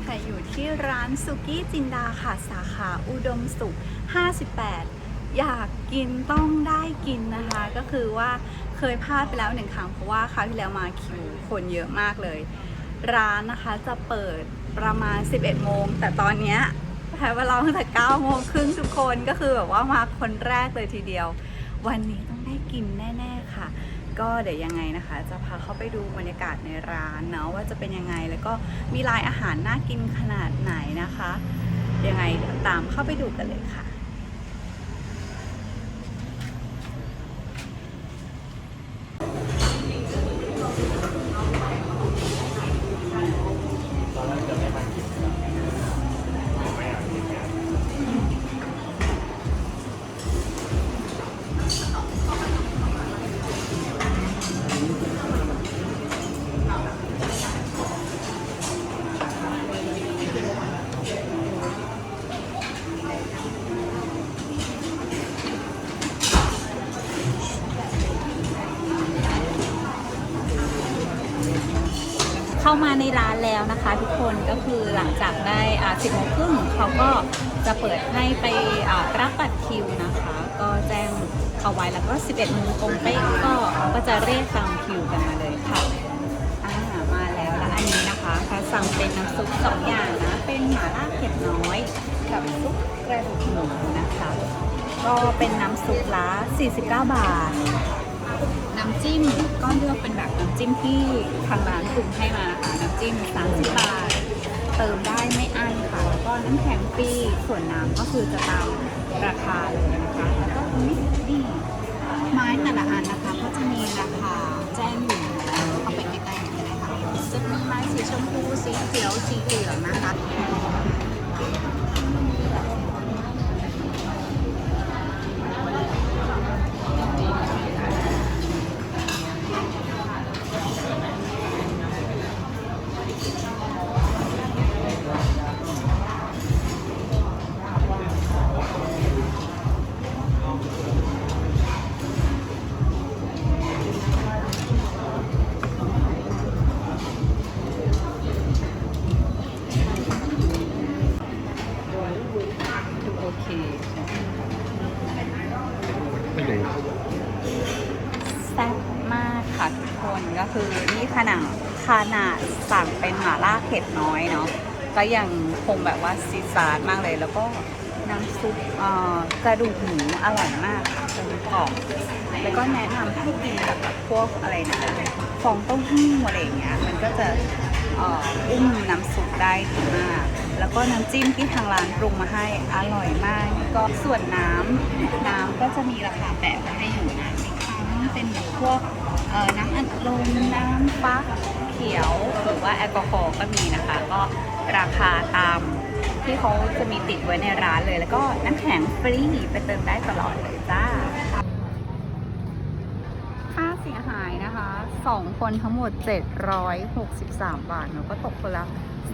แพรอยู่ที่ร้านสุกี้จินดาค่ะสาขาอุดมสุข 58 อยากกินต้องได้กินนะคะ ก็คือว่าเคยพลาดไปแล้วหนึ่งครั้งเพราะว่าคราวที่แล้วมาคิวคนเยอะมากเลย ร้านนะคะจะเปิดประมาณ 11 โมง แต่ตอนเนี้ยแพรว่าเราตั้งแต่9โมงครึ่งทุกคนก็คือแบบว่ามาคนแรกเลยทีเดียว วันนี้ต้องได้กินแน่ ๆ ค่ะ ก็เดี๋ยวยังไงนะคะ จะพาเข้าไปดูบรรยากาศในร้านเนาะว่าจะเป็นยังไงแล้วก็มีลายอาหารน่ากินขนาดไหนนะคะ ยังไงตามเข้าไปดูกันเลยค่ะ เข้ามาในร้านแล้วนะคะทุกคนก็คือหลังจากได้สิบโมงครึ่งเขาก็จะเปิดให้ไปรับบัตรคิวนะคะ ก็แจ้งเขาไว้แล้วก็ 11โมงตรงเป๊ะก็ก็จะเรียกตามคิวกันมาเลยค่ะมาแล้วแล้วอันนี้นะคะเขาสั่งเป็นน้ำซุปสองอย่างนะเป็นหม่าล่าเผ็ดน้อย กับซุปกระดูกหมูนะคะ ก็เป็นน้ำซุปละ49 บาท น้ำจิ้มก็เลือกเป็นแบบน้ำจิ้มที่ทางร้านปรุงให้มานะคะน้ำจิ้ม 30 บาท เติมได้ไม่อั้นค่ะ แล้วก็น้ำแข็งฟรีส่วนน้ำก็คือจะตามราคาเลยนะคะแล้วก็ตรงนี้นี่ไม้แต่ละอันนะคะก็จะมีราคาแจ้งอยู่เข้าไปใกล้ๆกันเลยค่ะจะมีไม้สีชมพูสีเขียวสีเหลืองนะคะ ค่ะทุกคนก็คือนี่ขนาดขนาดสั่งเป็นหม่าล่าเผ็ดน้อยเนาะก็ยังคงแบบว่าซีซาร์มากเลยแล้วก็น้ำซุปกระดูกหมูอร่อยมากค่ะกระดูกกรอบแล้วก็แนะนำให้กินกับแบบพวกอะไรนะฟองเต้าหู้อะไรอย่างเงี้ยมันก็จะอุ้มน้ำซุปได้ดีมาก แล้วก็น้ำจิ้มที่ทางร้านปรุงมาให้อร่อยมาก ก็ส่วนน้ำน้ำก็จะมีราคาแปะไว้ให้อยู่นะมีทั้งเป็นแบบพวก น้ำอัดลมน้ำฟักเขียวหรือว่าแอลกอฮอล์ก็มีนะคะ ก็ราคาตามที่เขาจะมีติดไว้ในร้านเลย แล้วก็น้ำแข็งฟรีไปเติมได้ตลอดเลยจ้า ค่าเสียหายนะคะสองคนทั้งหมด 763 บาทเนอะก็ตกคนละ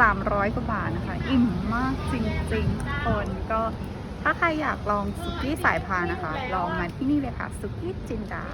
300 กว่าบาทนะคะ อิ่มมากจริงๆทุกคนก็ถ้าใครอยากลองสุกี้สายพานนะคะ ลองมาที่นี่เลยค่ะ สุกี้จินดา